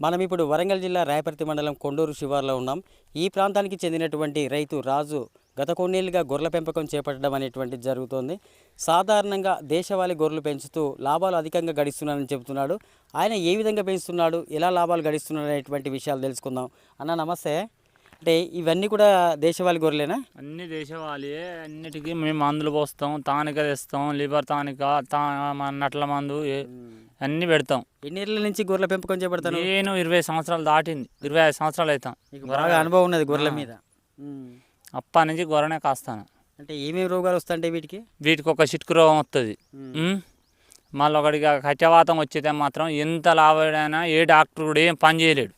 మనం ఇప్పుడు వరంగల్ జిల్లా రాయపర్తి మండలం కొండూరు శివార్లో ఉన్నాం. ఈ ప్రాంతానికి చెందినటువంటి రైతు రాజు గత కొన్నేళ్ళుగా గొర్రెల పెంపకం చేపట్టడం అనేటువంటిది జరుగుతోంది. సాధారణంగా దేశవాళీ గొర్రెలు పెంచుతూ లాభాలు అధికంగా గడిస్తున్నాడని చెబుతున్నాడు. ఆయన ఏ విధంగా పెంచుతున్నాడు ఎలా లాభాలు గడిస్తున్నాడు అనేటువంటి విషయాలు తెలుసుకుందాం. అన్న నమస్తే. అంటే ఇవన్నీ కూడా దేశవాళీ గొర్రెలేనా? అన్ని దేశవాళీయే. అన్నిటికీ మేము మందులు పోస్తాం తానిక తెస్తాం లివర్ తానిక తా నట్ల మందు అన్ని పెడతాం. ఎన్ని ఏళ్ళ నుంచి గొర్రెల పెంపకం చేపడతాను నేను ఇరవై సంవత్సరాలు దాటింది. ఇరవై ఐదు సంవత్సరాలు అవుతాం నీకు బాగా అనుభవం ఉన్నది గొర్రెల మీద. ఉమ్. అప్పటి నుంచి గొర్రెనే కాస్తాను. అంటే ఏమేమి రోగాలు వస్తాయంటే వీటికి? వీటికి ఒక చిటుకు రోగం వస్తుంది మళ్ళీ ఒకటిగా కచ్చవాతం వచ్చితే మాత్రం ఎంత లాభైనా ఏ డాక్టర్ కూడా ఏం పని చేయలేడు.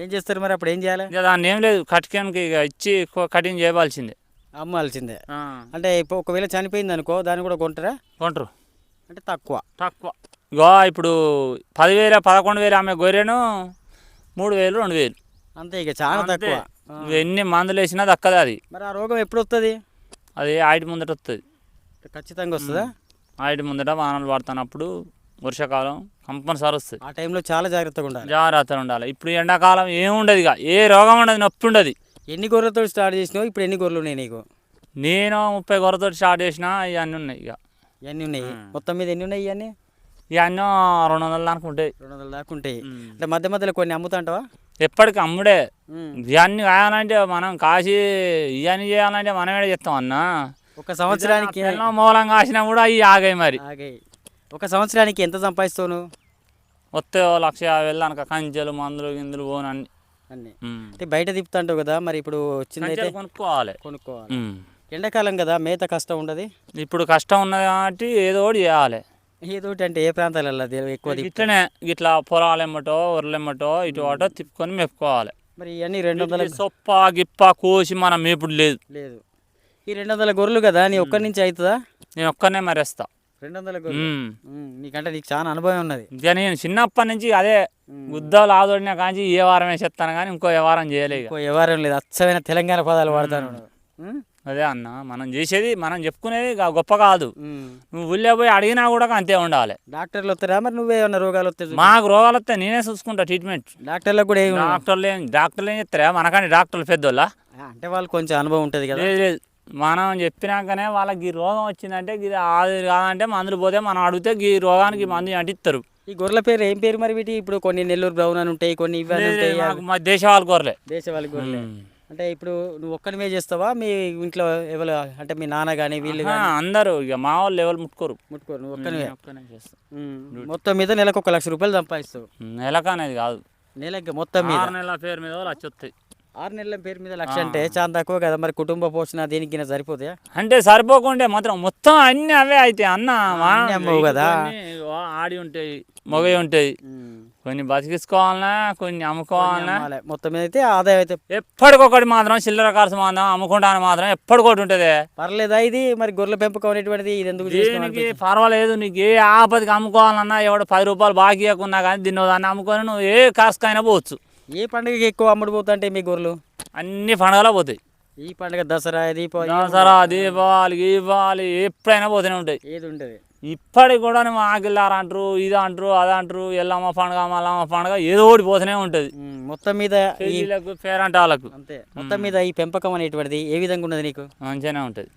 ఏం చేస్తారు మరి అప్పుడు ఏం చేయాలి? దాన్ని ఏం లేదు కటికానికి ఇచ్చి కటింగ్ చేయవలసిందే. అమ్మాల్సిందే. అంటే ఇప్పుడు ఒకవేళ చనిపోయింది అనుకో దాన్ని కూడా కొంటారా? కొంటారు. అంటే తక్కువ. తక్కువ. ఇగో ఇప్పుడు పదివేల పదకొండు వేలు ఆమె గొర్రెను మూడు వేలు రెండు వేలు. అంతే ఇక చాలా. తక్కువ. ఎన్ని మందులు వేసినా దక్కదు అది. మరి ఆ రోగం ఎప్పుడు వస్తుంది అది ఆయిటి ముందట వస్తుంది ఖచ్చితంగా వస్తుందా? ఆయిటి ముందట వానలు పడుతున్నప్పుడు వర్షాకాలం కంపల్సరీ వస్తుంది. ఆ టైంలో చాలా జాగ్రత్తగా ఉండాలి. జాగ్రత్తగా ఉండాలి. ఇప్పుడు ఎండాకాలం ఏముండదు ఇక. ఏ రోగం ఉండదు నొప్పి ఉండదు. ఎన్ని గొర్రెలతో స్టార్ట్ చేసినావు? ఇప్పుడు ఎన్ని గొర్రెలు ఉన్నాయి నీకు? నేను ముప్పై గొర్రెతో స్టార్ట్ చేసిన ఇవన్నీ ఉన్నాయి ఇక. ఇవన్నీ ఉన్నాయి. మొత్తం మీద ఎన్ని ఉన్నాయి ఇవన్నీ ఇవన్నీ రెండు వందల దానికి ఉంటాయి. రెండు వందల దాకా ఉంటాయి. అంటే మధ్య మధ్యలో కొన్ని అమ్ముతాంటావా? ఎప్పటికి అమ్ముడే. ఇవన్నీ కావాలంటే మనం కాసి ఇవన్నీ చేయాలంటే మనమే చేస్తాం అన్నా? ఒక సంవత్సరానికి మూలం కాసినా కూడా అవి ఆగాయి మరి. ఆగాయి. ఒక సంవత్సరానికి ఎంత సంపాదిస్తావు వస్తే లక్ష యాభై అనుక కంచెలు మందులు గిందులు పోను అన్ని. అంటే బయట తిప్పుతాంటావు కదా మరి ఇప్పుడు వచ్చిందైతే కొనుక్కోవాలి. కొనుక్కోవాలి. ఎండాకాలం కదా మేత కష్టం ఉండదు? ఇప్పుడు కష్టం ఉన్నది కాబట్టి ఏదో ఒకటి చేయాలి. ఏదో ఒకటి అంటే ఏ ప్రాంతాలలో ఎక్కువ? ఇట్లనే ఇట్లా పొలాలు ఎమ్మటో ఒర్రెలు ఎమ్మటో ఇటు అటో తిప్పుకొని మెప్పుకోవాలి మరి ఇవన్నీ రెండు వందల సొప్ప గిప్ప కోసి మనం మేపుడు లేదు. లేదు. ఈ రెండు వందల గొర్రెలు కదా నీ ఒక్కడి నుంచి అవుతుందా? నేను ఒక్కనే మరేస్తా. రెండు వందల గొర్రెలు? నీకంటే నీకు చాలా అనుభవం ఉన్నది. ఇక నేను చిన్నప్పటి నుంచి అదే. గుద్దలు ఆదోడినా కానీ ఏ వారం వేసేస్తాను కానీ ఇంకో ఏ వారం చేయలే ఇక. ఎక్కువ వ్యవహారం లేదు. అచ్చమైన తెలంగాణ పదాలు వాడతాను? అదే అన్న మనం చేసేది మనం చెప్పుకునేది గొప్ప కాదు. నువ్వు ఊళ్ళో పోయి అడిగినా కూడా అంతే ఉండాలి. డాక్టర్లు వస్తారా? మరి నువ్వే ఏమన్నా రోగాలు వస్తే చూపి. మాకు రోగాలు వస్తే నేనే చూసుకుంటా ట్రీట్మెంట్ డాక్టర్లకు కూడా ఏమి డాక్టర్లు ఏం డాక్టర్లు ఏం చెప్తారా? మనకని డాక్టర్లు పెద్దోళ్ళ? అంటే వాళ్ళు కొంచెం అనుభవం ఉంటుంది కదా. లేదు లేదు. మనం చెప్పినాకనే వాళ్ళకి ఈ రోగం వచ్చిందంటే ఇది అది కాదంటే మందులు పోతే మనం అడిగితే ఈ రోగానికి మందు అంటిస్తారు. ఈ గొర్రెల పేరు ఏం పేరు మరి వీటి? ఇప్పుడు కొన్ని నెల్లూరు బ్రౌన్ అని ఉంటాయి కొన్ని ఇవన్నీ ఉంటాయి. దేశవాళ గొర్రెలే. దేశవాళీ గొర్రెలే. అంటే ఇప్పుడు నువ్వు ఒక్కనివే చేస్తావా? మీ ఇంట్లో ఎవరు అంటే మీ నాన్న కానీ వీళ్ళు అందరూ ఇక మా వాళ్ళు లెవెల్ ముట్టుకోరు. ముట్టుకోరు నువ్వు ఒక్కనివే నేను ఒక్కనే చేస్తా. ఉమ్. మొత్తం మీద నెలకు ఒక లక్ష రూపాయలు సంపాదిస్తావు. నెలకనేది కాదు. నెలకి మొత్తం మీద? ఆరు నెలల పేరు మీద వచ్చి వస్తాయి. ఆరు నెలల పేరు మీద లక్ష అంటే చాలా తక్కువ కదా మరి కుటుంబ పోషణ దీనికి సరిపోతాయా? అంటే సరిపోకుంటే మాత్రం మొత్తం అన్ని అవే అయితే అన్న కదా. ఆడి ఉంటాయి మొగవి ఉంటాయి. కొన్ని బతికించుకోవాలన్నా కొన్ని అమ్ముకోవాలన్నా. మొత్తం మీద అయితే ఆదాయం అయితే ఎప్పటికొకటి మాత్రం చిల్లర ఖర్చు మాత్రం అమ్ముకుంటాను మాత్రం ఎప్పటికొకటి ఉంటుంది. పర్లేదా ఇది? మరి గొర్రెల పెంపకం అనేటువంటిది ఇది ఎందుకు దీనికి పర్వాలేదు నీకు ఏ ఆపదికి అమ్ముకోవాలన్నా ఎవడు పది రూపాయలు బాకీ ఇవ్వకున్నా కానీ దీన్ని దాన్ని అమ్ముకొని నువ్వు ఏ కాసుకైనా పోవచ్చు. ఏ పండుగకి ఎక్కువ అమ్ముడు పోతుంటే మీ గొర్రెలు? అన్ని పండుగలు పోతాయి. ఈ పండుగ దసరా దీపావళి దసరా దీపావళి గీపావళి ఎప్పుడైనా పోతూనే ఉంటాయి. ఏది ఉంటుంది ఇప్పటికి కూడా నువ్వు ఆకిల్లారు అంటారు ఇది అంటారు అది అంటారు ఎల్లమ్మ పండుగ మల్లమ్మ పండుగ ఏదో ఒకటి పోతూనే ఉంటుంది. మొత్తం మీద పెళ్ళిళ్ళకు పేరంటాలకు. అంతే. మొత్తం మీద ఈ పెంపకం అనేటువంటిది ఏ విధంగా ఉన్నది నీకు? మంచిగానే ఉంటుంది.